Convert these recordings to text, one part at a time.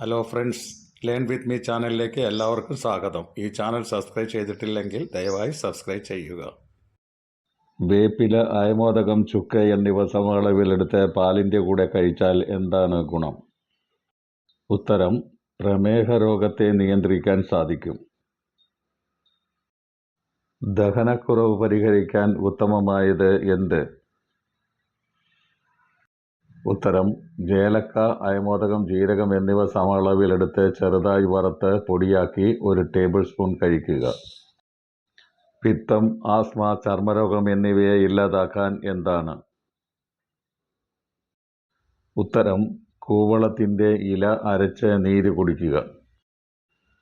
Hello friends learn with me ചാനലിലേക്ക് എല്ലാവർക്കും സ്വാഗതം. ഈ ചാനൽ സബ്സ്ക്രൈബ് ചെയ്തിട്ടില്ലെങ്കിൽ ദയവായി സബ്സ്ക്രൈബ് ചെയ്യുക. വേപ്പില അയമോദകം ചുക്ക് എന്നിവ സമളവിലെടുത്ത് പാലിന്റെ കൂടെ കഴിച്ചാൽ എന്താണ് ഗുണം? ഉത്തരം പ്രമേഹ രോഗത്തെ നിയന്ത്രിക്കാൻ സാധിക്കും. ദഹനക്കുറവ് പരിഹരിക്കാൻ ഉത്തമമായത് എന്ത്? ഉത്തരം ജേലക്ക അയമോദകം ജീരകം എന്നിവ സമളവിലെടുത്ത് ചെറുതായി വറുത്ത് പൊടിയാക്കി ഒരു ടേബിൾ സ്പൂൺ കഴിക്കുക. പിത്തം ആസ്മ ചർമ്മരോഗം എന്നിവയെ ഇല്ലാതാക്കാൻ എന്താണ്? ഉത്തരം കൂവളത്തിന്റെ ഇല അരച്ച് നീര് കുടിക്കുക.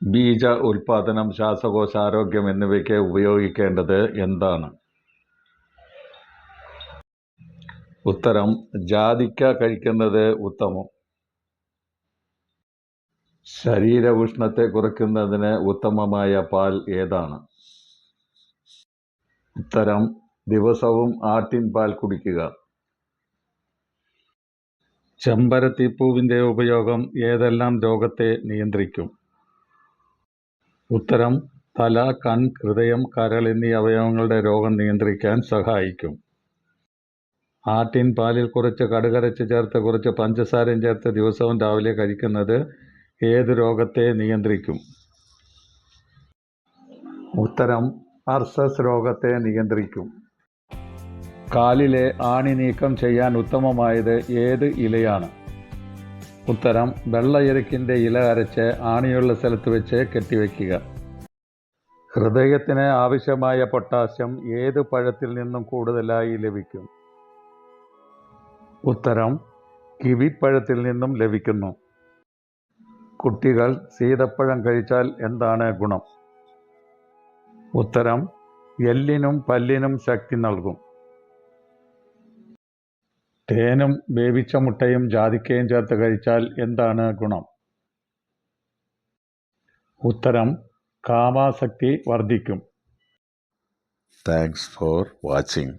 ബീജ ഉൽപാദനം ശ്വാസകോശാരോഗ്യം എന്നിവയ്ക്ക് ഉപയോഗിക്കേണ്ടത് എന്താണ്? ഉത്തരം ജാതിക്ക കഴിക്കുന്നത് ഉത്തമം. ശരീര ഉഷ്ണത്തെ കുറയ്ക്കുന്നതിന് ഉത്തമമായ പാൽ ഏതാണ്? ഉത്തരം ദിവസവും ആട്ടിൻ പാൽ കുടിക്കുക. ചെമ്പരത്തിപ്പൂവിന്റെ ഉപയോഗം ഏതെല്ലാം രോഗത്തെ നിയന്ത്രിക്കും? ഉത്തരം തല കൺ ഹൃദയം കരൾ എന്നീ അവയവങ്ങളുടെ രോഗം നിയന്ത്രിക്കാൻ സഹായിക്കും. ആട്ടിൻ പാലിൽ കുറച്ച് കടുകരച്ച് ചേർത്ത് കുറച്ച് പഞ്ചസാരയും ചേർത്ത് ദിവസവും രാവിലെ കഴിക്കുന്നത് ഏത് രോഗത്തെ നിയന്ത്രിക്കും? ഉത്തരം അർസസ് രോഗത്തെ നിയന്ത്രിക്കും. കാലിലെ ആണി നീക്കം ചെയ്യാൻ ഉത്തമമായത് ഏത് ഇലയാണ്? ഉത്തരം വെള്ളയെരുക്കിന്റെ ഇല അരച്ച് ആണിയുള്ള സ്ഥലത്ത് വെച്ച് കെട്ടിവെക്കുക. ഹൃദയത്തിന് ആവശ്യമായ പൊട്ടാസ്യം ഏത് പഴത്തിൽ നിന്നും കൂടുതലായി ലഭിക്കും? ഉത്തരം കിവിപ്പഴത്തിൽ നിന്നും ലഭിക്കുന്നു. കുട്ടികൾ സീതപ്പഴം കഴിച്ചാൽ എന്താണ് ഗുണം? ഉത്തരം എല്ലിനും പല്ലിനും ശക്തി നൽകും. തേനും വേവിച്ച മുട്ടയും ജാതിക്കയും ചേർത്ത് കഴിച്ചാൽ എന്താണ് ഗുണം? ഉത്തരം കാമാസക്തി വർദ്ധിക്കും. Thanks for watching